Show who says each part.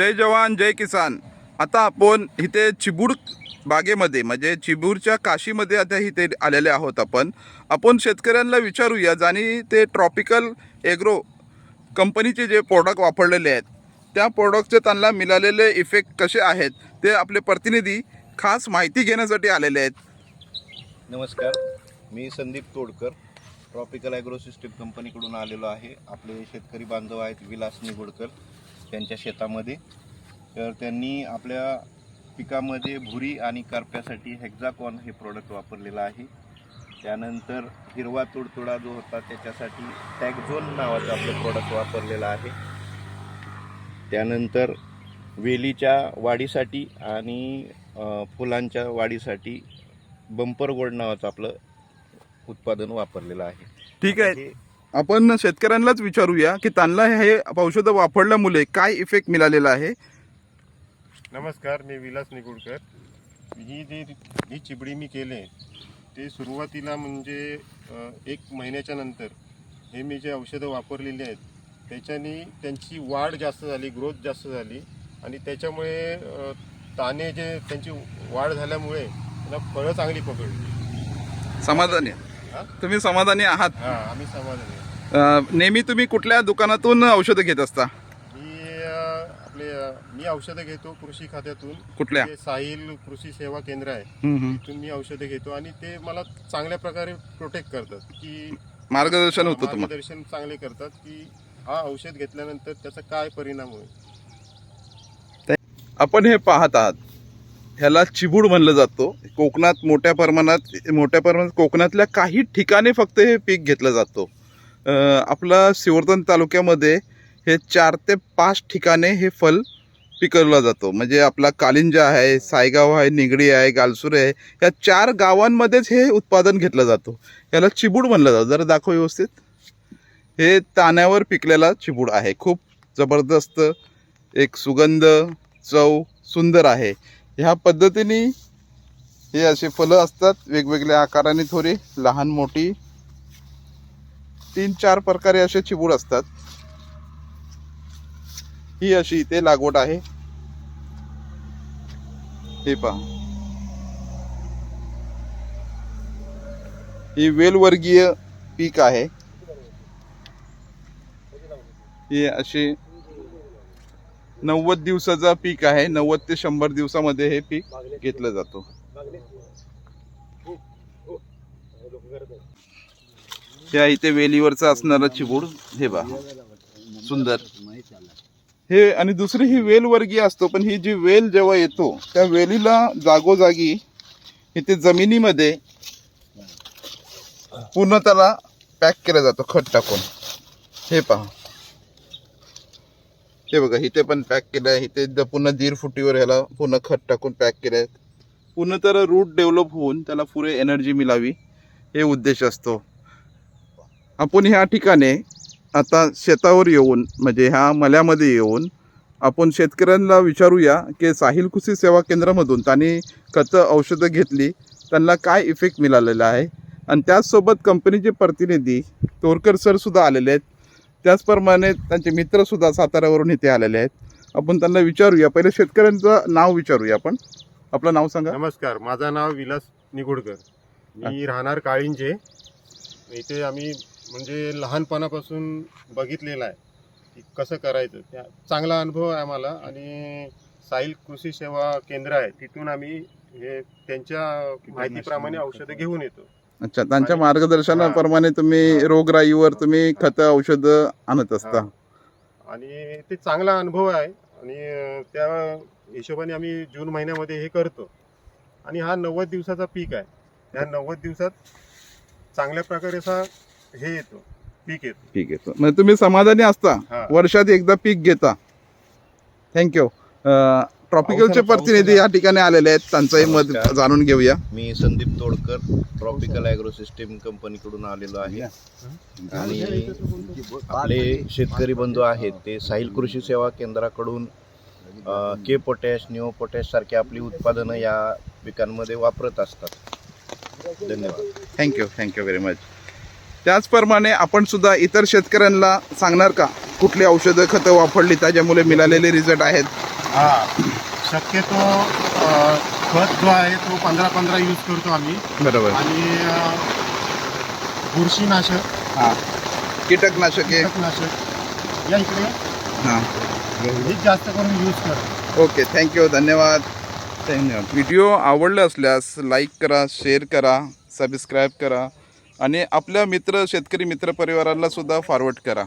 Speaker 1: जय जवान जय किसान. आता आपण इथे चिबूड बागेमध्ये म्हणजे चिबूरच्या काशीमध्ये आता इथे आलेले आहोत आपण. आपण शेतकऱ्यांना विचारूया आणि ते ट्रॉपिकल एग्रो कंपनीचे जे प्रोडक्ट वापरलेले आहेत त्या प्रोडक्टचे त्यांना मिळालेले इफेक्ट कसे आहेत ते आपले प्रतिनिधी खास माहिती घेण्यासाठी आलेले आहेत.
Speaker 2: नमस्कार मी Sandeep Todkar tropical agro system कंपनीकडून आलेलो आहे. आपले शेतकरी बांधव आहेत विलास निगोडकर. त्यांच्या शेतामध्ये. तर त्यांनी आपल्या पिकामध्ये भुरी आणि करप्यासाठी हेक्झाकॉन हे प्रोडक्ट वापरलेलं आहे. त्यानंतर हिरवा तुडतुडा जो होता त्याच्यासाठी टॅगझोन नावाचं आपलं प्रोडक्ट वापरलेलं आहे. त्यानंतर वेलीच्या वाढीसाठी आणि फुलांच्या वाढीसाठी बंपर गोल्ड नावाचं आपलं उत्पादन वापरलेलं आहे.
Speaker 1: ठीक आहे. आपण शेतकऱ्यांनाच विचारूया की त्यांना हे औषधं वापरल्यामुळे काय इफेक्ट मिळालेला आहे?
Speaker 3: नमस्कार मी विलास निगुडकर. ही जी ही चिबडी मी केले ते सुरुवातीला म्हणजे एक महिन्याच्या नंतर हे मी जे औषधं वापरलेली आहेत त्याच्याने त्यांची वाढ जास्त झाली ग्रोथ जास्त झाली आणि त्याच्यामुळे ताने जे त्यांची वाढ झाल्यामुळे त्यांना फळं चांगली पकडली.
Speaker 1: समाधानी? तुम्ही समाधानी आहात?
Speaker 3: हां आम्ही समाधानी आहे.
Speaker 1: अं, नेहमी तुम्ही कुठल्या दुकानातून औषधं घेत असता?
Speaker 3: मी अ, आपले अ, मी औषधं घेतो कृषी खात्यातून.
Speaker 1: कुठल्या?
Speaker 3: साहिल कृषी सेवा केंद्र आहे.
Speaker 1: हम्म, हम्म.
Speaker 3: तिथून मी औषधं घेतो आणि ते मला चांगल्या प्रकारे प्रोटेक्ट करतात की
Speaker 1: मार्गदर्शन होतं तुम्हाला?
Speaker 3: मार्गदर्शन चांगले करतात की हा औषध घेतल्यानंतर त्याचा काय परिणाम होईल.
Speaker 1: आपण हे पाहत आहात. ह्याला चिबूड म्हणलं जातो. कोकणात मोठ्या प्रमाणात मोठ्या प्रमाणात कोकणातल्या काही ठिकाणी फक्त हे पीक घेतलं जातो. आपला सिवर्धन तालुक्यामध्ये हे चार ते पाच ठिकाणे हे फल पिकवला जातो. म्हणजे आपला कालिंजा आहे सायगाव आहे निगडी आहे गालसुरे आहे या चार गावांमध्येच हे उत्पादन घेतलं जातो. याला चिबूड म्हणलं जातं. जरा दाखव व्यवस्थित. हे ताण्यावर पिकलेला चिबूड आहे. खूप जबरदस्त एक सुगंध चव सुंदर आहे. ह्या पद्धतीने हे असे फलं असतात वेगवेगळ्या आकाराने थोडी लहान मोठी. तीन चार प्रकारे असे चिबूड असतात. ही अशी इथे लागवड आहे. हे पहा. ही वेलवर्गीय पीक आहे. हे असे नव्वद दिवसाचा पीक आहे. नव्वद ते शंभर दिवसामध्ये हे पीक घेतलं जातो. या इथे वेलीवरचा असणारा चिबूड हे बा सुंदर. हे आणि दुसरी ही वेल वर्गीय असतो पण ही जी वेल जेव्हा येतो त्या वेलीला जागोजागी इथे जमिनीमध्ये पूर्ण त्याला पॅक केलं जातं खत टाकून. हे पहा. हे बघा इथे पण पॅक केलं आहे. इथे द- पुन्हा दीड फुटीवर ह्याला पुन्हा खत टाकून पॅक केलं आहे. पुन्हा तर रूट डेव्हलप होऊन त्याला पुरे एनर्जी मिळावी हे उद्देश असतो. आपण ह्या ठिकाणी आता शेतावर येऊन म्हणजे ह्या मल्यामध्ये येऊन आपण शेतकऱ्यांना विचारूया की साहिल कृषी सेवा केंद्रामधून त्यांनी खतं औषधं घेतली त्यांना काय इफेक्ट मिळालेला आहे? आणि त्याचसोबत कंपनीचे प्रतिनिधी तोरकर सरसुद्धा आलेले आहेत. त्याचप्रमाणे त्यांचे मित्रसुद्धा साताऱ्यावरून इथे आलेले आहेत. आपण त्यांना विचारूया. पहिले शेतकऱ्यांचं नाव विचारूया आपण. आपलं नाव सांगा.
Speaker 3: नमस्कार. माझं नाव विलास निगुडकर. मी राहणार काळिंजे. इथे आम्ही म्हणजे लहानपणापासून बघितलेलं आहे की कसं करायचं. त्या चांगला अनुभव आहे आम्हाला आणि साईल कृषी सेवा केंद्र आहे. तिथून आम्ही हे त्यांच्या माहितीप्रमाणे औषधं घेऊन येतो.
Speaker 1: अच्छा त्यांच्या मार्गदर्शनाप्रमाणे तुम्ही रोगराईवर तुम्ही खतं औषधं आणत असता.
Speaker 3: आणि ते चांगला अनुभव आहे. आणि त्या हिशोबाने आम्ही जून महिन्यामध्ये हे करतो. आणि हा नव्वद दिवसाचा पीक आहे. या नव्वद दिवसात चांगल्या प्रकारे असा हे येतो. पीक येतो.
Speaker 1: ठीक आहे. म्हणजे तुम्ही समाधानी असता.
Speaker 3: हा.
Speaker 1: वर्षात एकदा पीक घेता. थँक्यू ट्रॉपिकलचे प्रतिनिधी या ठिकाणी आलेले आहेत. त्यांचंही मत. जाणून घेऊया.
Speaker 2: मी Sandeep Todkar tropical agro system कंपनीकडून आलेलो आहे. आणि आपले शेतकरी बंधू आहेत ते साहिल कृषी सेवा केंद्राकडून के पोटॅश न्यू पोटॅश सारखी आपली उत्पादनं या पिकांमध्ये वापरत असतात. धन्यवाद.
Speaker 1: थँक्यू थँक्यू व्हेरी मच त्याचप्रमाणे आपण सुद्धा इतर शेतकऱ्यांना सांगणार का? कुठली औषधं खतं वापरली? त्याच्यामुळे मिळालेले रिझल्ट आहेत.
Speaker 3: हा शक्यतो अ, खत जो आहे तो पंधरा पंधरा यूज करतो आम्ही.
Speaker 1: बरोबर.
Speaker 3: आणि अ, बुरशीनाशक.
Speaker 1: हां. कीटकनाशके
Speaker 3: कीटकनाशक. या इकडे.
Speaker 1: हां.
Speaker 3: हेच जास्त करून यूज करतो
Speaker 1: ओके थँक्यू धन्यवाद. धन्यवाद. व्हिडिओ आवडले असल्यास लाईक करा शेअर करा सबस्क्राईब करा आणि आपल्या मित्र शेतकरी मित्र परिवाराला सुद्धा फॉरवर्ड करा.